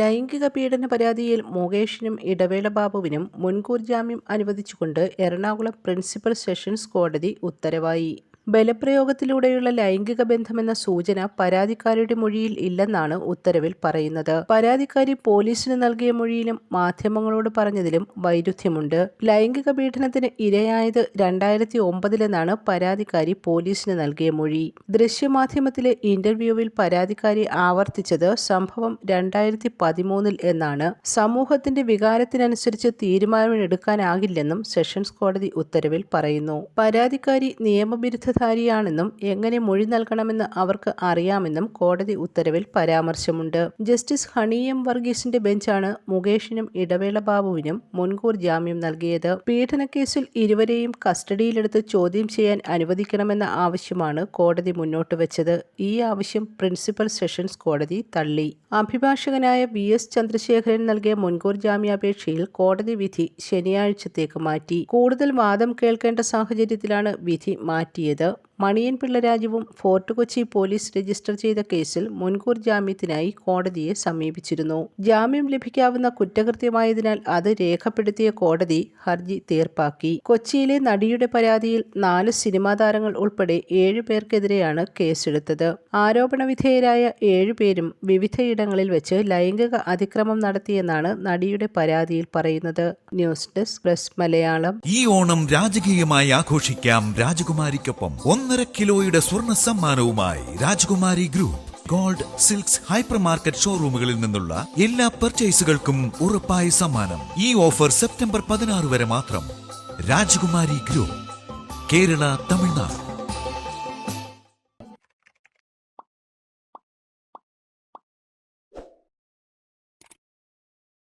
ലൈംഗിക പീഡന പരാതിയിൽ മുകേഷിനും ഇടവേള ബാബുവിനും മുൻകൂർ ജാമ്യം അനുവദിച്ചുകൊണ്ട് എറണാകുളം പ്രിൻസിപ്പൽ സെഷൻസ് കോടതി ഉത്തരവായി. ബലപ്രയോഗത്തിലൂടെയുള്ള ലൈംഗിക ബന്ധമെന്ന സൂചന പരാതിക്കാരിയുടെ മൊഴിയിൽ ഇല്ലെന്നാണ് ഉത്തരവിൽ പറയുന്നത്. പരാതിക്കാരി പോലീസിന് നൽകിയ മൊഴിയിലും മാധ്യമങ്ങളോട് പറഞ്ഞതിലും വൈരുദ്ധ്യമുണ്ട്. ലൈംഗിക പീഡനത്തിന് ഇരയായത് രണ്ടായിരത്തി ഒമ്പതിലെന്നാണ് പരാതിക്കാരി പോലീസിന് നൽകിയ മൊഴി. ദൃശ്യമാധ്യമത്തിലെ ഇന്റർവ്യൂവിൽ പരാതിക്കാരി ആവർത്തിച്ചത് സംഭവം രണ്ടായിരത്തി പതിമൂന്നിൽ എന്നാണ്. സമൂഹത്തിന്റെ വികാരത്തിനനുസരിച്ച് തീരുമാനമെടുക്കാനാകില്ലെന്നും സെഷൻസ് കോടതി ഉത്തരവിൽ പറയുന്നു. പരാതിക്കാരി നിയമബിരുദ്ധധാരിയാണെന്നും എങ്ങനെ മൊഴി നൽകണമെന്ന് അവർക്ക് അറിയാമെന്നും കോടതി ഉത്തരവിൽ പരാമർശമുണ്ട്. ജസ്റ്റിസ് ഹണി എം വർഗീസിന്റെ ബെഞ്ചാണ് മുകേഷിനും ഇടവേള ബാബുവിനും മുൻകൂർ ജാമ്യം നൽകിയത്. പീഡനക്കേസിൽ ഇരുവരെയും കസ്റ്റഡിയിലെടുത്ത് ചോദ്യം ചെയ്യാൻ അനുവദിക്കണമെന്ന ആവശ്യമാണ് കോടതി മുന്നോട്ട് വെച്ചത്. ഈ ആവശ്യം പ്രിൻസിപ്പൽ സെഷൻസ് കോടതി തള്ളി. അഭിഭാഷകനായ വി എസ് ചന്ദ്രശേഖരൻ നൽകിയ മുൻകൂർ ജാമ്യാപേക്ഷയിൽ കോടതി വിധി ശനിയാഴ്ചത്തേക്ക് മാറ്റി. കൂടുതൽ വാദം കേൾക്കേണ്ട സാഹചര്യത്തിലാണ് വിധി മാറ്റിയത്. ಇದು മണിയൻ പിള്ളരാജുവും ഫോർട്ട് കൊച്ചി പോലീസ് രജിസ്റ്റർ ചെയ്ത കേസിൽ മുൻകൂർ ജാമ്യത്തിനായി കോടതിയെ സമീപിച്ചിരുന്നു. ജാമ്യം ലഭിക്കാവുന്ന കുറ്റകൃത്യമായതിനാൽ അത് രേഖപ്പെടുത്തിയ കോടതി ഹർജി തീർപ്പാക്കി. കൊച്ചിയിലെ നടിയുടെ പരാതിയിൽ നാല് സിനിമാ താരങ്ങൾ ഉൾപ്പെടെ ഏഴുപേർക്കെതിരെയാണ് കേസെടുത്തത്. ആരോപണ വിധേയരായ ഏഴുപേരും വിവിധയിടങ്ങളിൽ വെച്ച് ലൈംഗിക അതിക്രമം നടത്തിയെന്നാണ് നടിയുടെ പരാതിയിൽ പറയുന്നത്. News desk press Malayalam. ഈ ഓണം രാജകീയമായി ആഘോഷിക്കാം രാജകുമാരിക്കൊപ്പം. ഒന്നര കിലോയുടെ സ്വർണ സമ്മാനവുമായി Rajakumari group gold silks hypermarket ഷോറൂമുകളിൽ നിന്നുള്ള എല്ലാ പർച്ചേസുകൾക്കും ഉറപ്പായ സമ്മാനം. ഈ ഓഫർ സെപ്റ്റംബർ പതിനാറ് വരെ മാത്രം. രാജകുമാരി ഗ്രൂപ്പ് കേരള തമിഴ്നാട്.